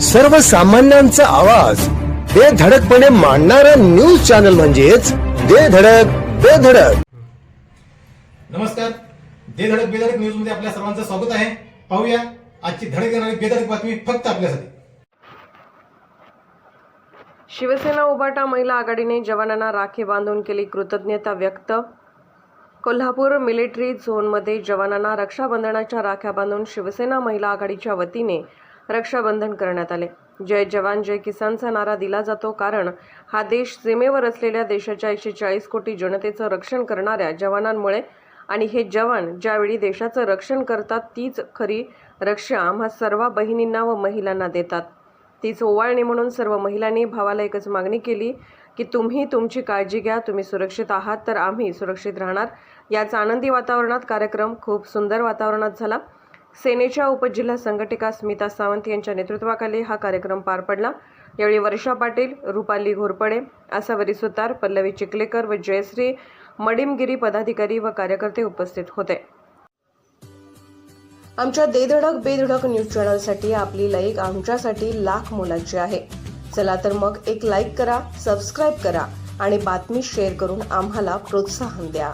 सर्वसामान्यांचा आवाज. बेधडकपणे मांडणारा न्यूज चॅनल म्हणजेच बेधडक बेधडक नमस्कार. दे धडक बेधडक न्यूजमध्ये आपल्या सर्वांचं स्वागत आहे. पाहूया आजची धडक देणारी बेधडक बातमी फक्त आपल्यासाठी. शिवसेना उभाटा महिला आघाडीने जवानांना राखी बांधून केली कृतज्ञता व्यक्त. कोल्हापूर मिलिटरी झोनमध्ये जवानांना रक्षाबंधनाच्या राख्या बांधून शिवसेना महिला आघाडीच्या वतीने रक्षाबंधन करण्यात आले. जय जवान जय किसानचा नारा दिला जातो कारण हा देश सीमेवर असलेल्या देशाच्या एकशे चाळीस कोटी जनतेचं रक्षण करणाऱ्या जवानांमुळे आणि हे जवान ज्यावेळी देशाचं रक्षण करतात तीच खरी रक्षा आम्हा सर्व बहिणींना व महिलांना देतात. तीच ओवाळणी म्हणून सर्व महिलांनी भावाला एकच मागणी केली की तुम्ही तुमची काळजी घ्या तुम्ही सुरक्षित आहात तर आम्ही सुरक्षित राहणार. याच आनंदी वातावरणात कार्यक्रम खूप सुंदर वातावरणात झाला. सेनेच्या उपजिल्हा संघटिका स्मिता सावंत यांच्या नेतृत्वाखाली हा कार्यक्रम पार पडला. यावेळी वर्षा पाटील रुपाली घोरपडे आसावरी सुतार पल्लवी चिखलेकर व जयश्री मडिमगिरी पदाधिकारी व कार्यकर्ते उपस्थित होते. आमच्या देधडक बेधडक न्यूज चॅनलसाठी आपली लाईक आमच्यासाठी लाख मोलाची आहे. चला तर मग एक लाईक करा सबस्क्राईब करा आणि बातमी शेअर करून आम्हाला प्रोत्साहन द्या.